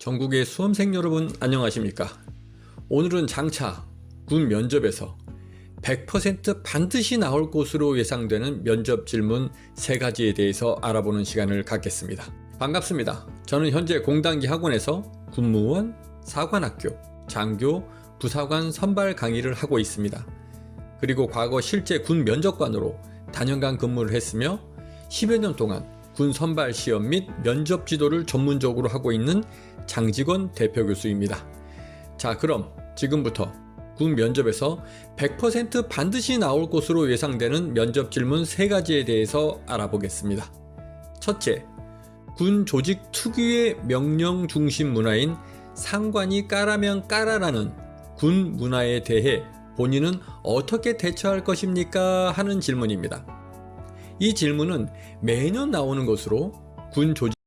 전국의 수험생 여러분 안녕하십니까? 오늘은 장차 군 면접에서 100% 반드시 나올 것으로 예상되는 면접 질문 세 가지에 대해서 알아보는 시간을 갖겠습니다. 반갑습니다. 저는 현재 공단기 학원에서 군무원, 사관학교, 장교, 부사관 선발 강의를 하고 있습니다. 그리고 과거 실제 군 면접관으로 단연간 근무를 했으며 10여 년 동안 군 선발 시험 및 면접 지도를 전문적으로 하고 있는 장직원 대표 교수입니다. 자, 그럼 지금부터 군 면접에서 100% 반드시 나올 것으로 예상되는 면접 질문 세 가지에 대해서 알아보겠습니다. 첫째, 군 조직 특유의 명령 중심 문화인 상관이 까라면 까라라는 군 문화에 대해 본인은 어떻게 대처할 것입니까? 하는 질문입니다. 이 질문은 매년 나오는 것으로 군 조직